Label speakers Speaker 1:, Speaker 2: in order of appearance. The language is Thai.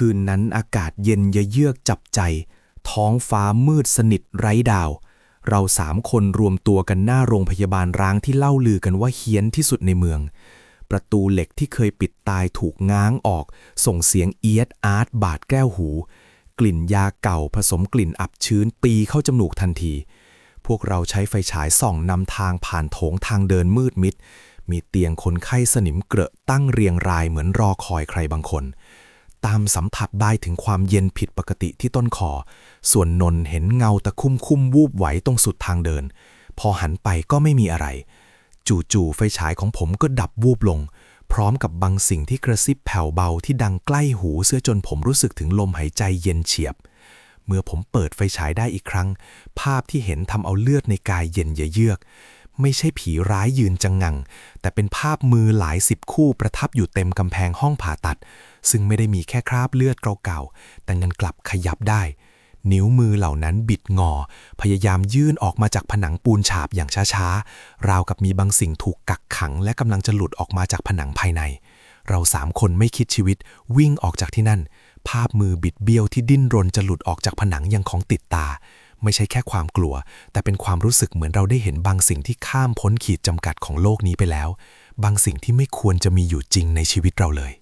Speaker 1: คืนนั้นอากาศเย็นยะเยือกจับใจ ท้องฟ้ามืดสนิทไร้ดาว เราสามคนรวมตัวกันหน้าโรงพยาบาลร้างที่เล่าลือกันว่าเฮี้ยนที่สุดในเมือง ประตูเหล็กที่เคยปิดตายถูกง้างออก ส่งเสียงเอียดอาร์ตบาดแก้วหู กลิ่นยาเก่าผสมกลิ่นอับชื้นตีเข้าจมูกทันที พวกเราใช้ไฟฉายส่องนำทางผ่านโถงทางเดินมืดมิดมีเตียงคนไข้สนิมเกรอะตั้งเรียงรายเหมือนรอคอยใครบางคน ตามสัมผัสได้ถึงความเย็นผิดปกติที่ต้นคอ ส่วนนนเห็นเงาตะคุ่มคุ่มวูบไหวตรงสุดทางเดิน พอหันไปก็ไม่มีอะไร จู่ๆไฟฉายของผมก็ดับวูบลง พร้อมกับบางสิ่งที่กระซิบแผ่วเบาที่ดังใกล้หูเสื้อจนผมรู้สึกถึงลมหายใจเย็นเฉียบ เมื่อผมเปิดไฟฉายได้อีกครั้ง ภาพที่เห็นทำเอาเลือดในกายเย็นเยือก ไม่ใช่ผีร้ายยืนจังงัง แต่เป็นภาพมือหลายสิบคู่ประทับอยู่เต็มกำแพงห้องผ่าตัด ซึ่งไม่ได้มีแค่คราบเลือดเก่าๆ แต่มันกลับขยับได้ นิ้วมือเหล่านั้นบิดงอ พยายามยื่นออกมาจากผนังปูนฉาบอย่างช้าๆ ราวกับมีบางสิ่งถูกกักขัง และกำลังจะหลุดออกมาจากผนังภายใน เราสามคนไม่คิดชีวิตวิ่งออกจากที่นั่น ภาพมือบิดเบี้ยวที่ดิ้นรนจะหลุดออกจากผนังยังของติดตา ไม่ใช่แค่ความกลัว แต่เป็นความรู้สึกเหมือนเราได้เห็นบางสิ่งที่ข้ามพ้นขีดจำกัดของโลกนี้ไปแล้ว บางสิ่งที่ไม่ควรจะมีอยู่จริงในชีวิตเราเลย